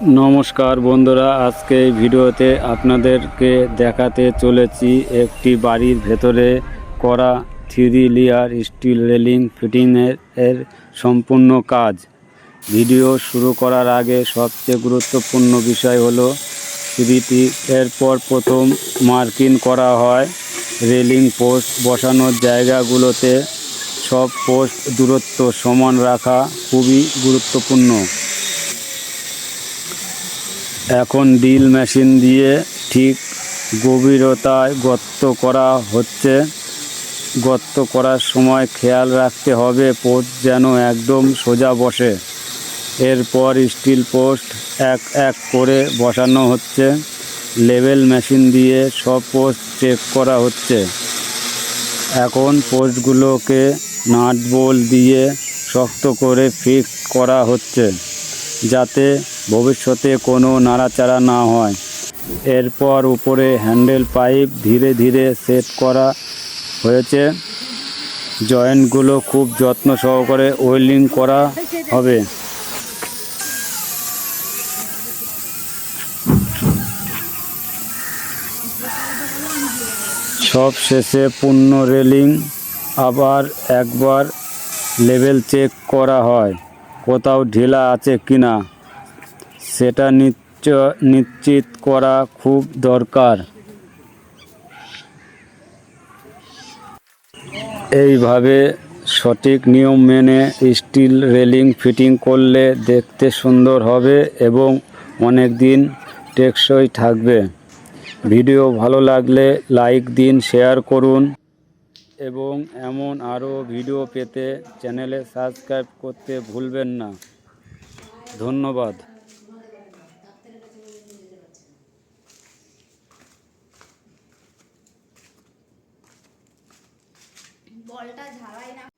নমস্কার বন্ধুরা, আজকে ভিডিওতে আপনাদেরকে দেখাতে চলেছি একটি বাড়ির ভেতরে করা থ্রি লেয়ার স্টিল রেলিং ফিটিংয়ের এর সম্পূর্ণ কাজ। ভিডিও শুরু করার আগে সবচেয়ে গুরুত্বপূর্ণ বিষয় হলো, সিঁড়িটি এরপর প্রথম মার্কিং করা হয়। রেলিং পোস্ট বসানোর জায়গাগুলোতে সব পোস্ট দূরত্ব সমান রাখা খুবই গুরুত্বপূর্ণ। এখন ড্রিল মেশিন দিয়ে ঠিক গভীরতায় গর্ত করা হচ্ছে। গর্ত করার সময় খেয়াল রাখতে হবে পোস্ট যেন একদম সোজা বসে। এরপর স্টিল পোস্ট এক এক করে বসানো হচ্ছে। লেভেল মেশিন দিয়ে সব পোস্ট চেক করা হচ্ছে। এখন পোস্টগুলোকে নাট বোল্ট দিয়ে শক্ত করে ফিক্স করা হচ্ছে, যাতে ভবিষ্যতে কোনো নাড়াচাড়া না হয়। এরপর উপরে হ্যান্ডেল পাইপ ধীরে ধীরে সেট করা হয়েছে। জয়েন্টগুলো খুব যত্ন সহকারে ওয়েল্ডিং করা হবে। সব শেষে পূর্ণ রেলিং আবার একবার লেভেল চেক করা হয়, কোথাও ঢিলা আছে কিনা। সেটা নিশ্চ- নিশ্চিত করা খুব দরকার। এইভাবে সঠিক নিয়ম মেনে স্টিল রেলিং ফিটিং করলে দেখতে সুন্দর হবে এবং অনেক দিন টেকসই থাকবে। ভিডিও ভালো লাগলে লাইক দিন, শেয়ার করুন এবং এমন আরও ভিডিও পেতে চ্যানেলে সাবস্ক্রাইব করতে ভুলবেন না। ধন্যবাদ। বলটা ঝাড়াই না।